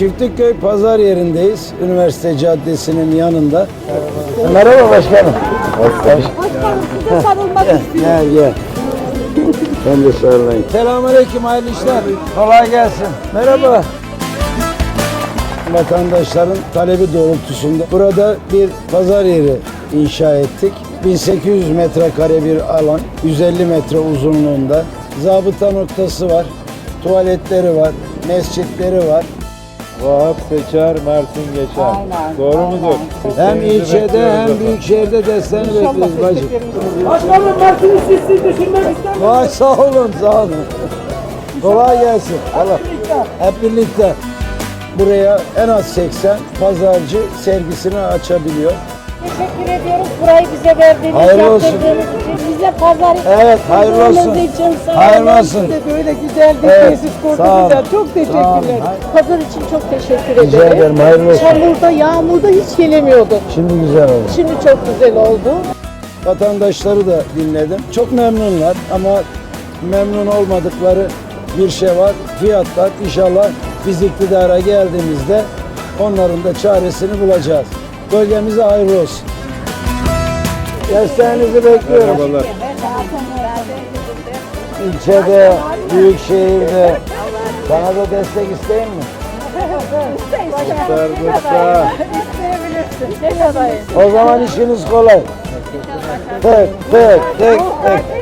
Çiftlikköy pazar yerindeyiz. Üniversite Caddesi'nin yanında. Merhaba başkanım. Hoş Başkanım size sarılmak Gel, istiyorum. gel, gel. Ben de sarılayım. Selamünaleyküm, hayırlı işler. Kolay gelsin. Merhaba. Vatandaşların talebi doğrultusunda burada bir pazar yeri inşa ettik. 1800 metrekare bir alan, 150 metre uzunluğunda. Zabıta noktası var, tuvaletleri var, mescitleri var. Vahap seçer, Mersin geçer. Aynen, Doğru aynen. mudur? Hem Desteğinizi ilçede bekliyoruz hem efendim. büyük şehirde desteğini bekliyoruz bacım. Başkanım Mersin'i siz siz düşünmek misiniz? Vay sağ olun, sağ olun. Kolay gelsin. Allah. Hep birlikte. Buraya en az 80 pazarcı sergisini açabiliyor. Teşekkür ediyoruz burayı bize verdiğiniz, Hayırlı olsun. yaptırdığınız için. Bize pazar Evet, hayırlı olsun. için Hayırlı olsun. Size böyle güzel bir Evet, tesis kurdunuz. Çok teşekkürler. Pazar için çok teşekkür Rica ederim. ederim, hayırlı olsun. Çamurda, yağmurda hiç gelemiyordum. Şimdi güzel oldu. Şimdi çok güzel oldu. Vatandaşları da dinledim. Çok memnunlar ama memnun olmadıkları bir şey var. Fiyatlar inşallah biz iktidara geldiğimizde onların da çaresini bulacağız. Bölgemize hayırlı olsun. Desteğinizi bekliyorum. Merhabalar. İlçede, büyük şehirde. Sana da destek isteyin mi? Serdut'ta. İsteyebilirsin. Ne kadar? O zaman işiniz kolay. Tek, tek, tek, tek.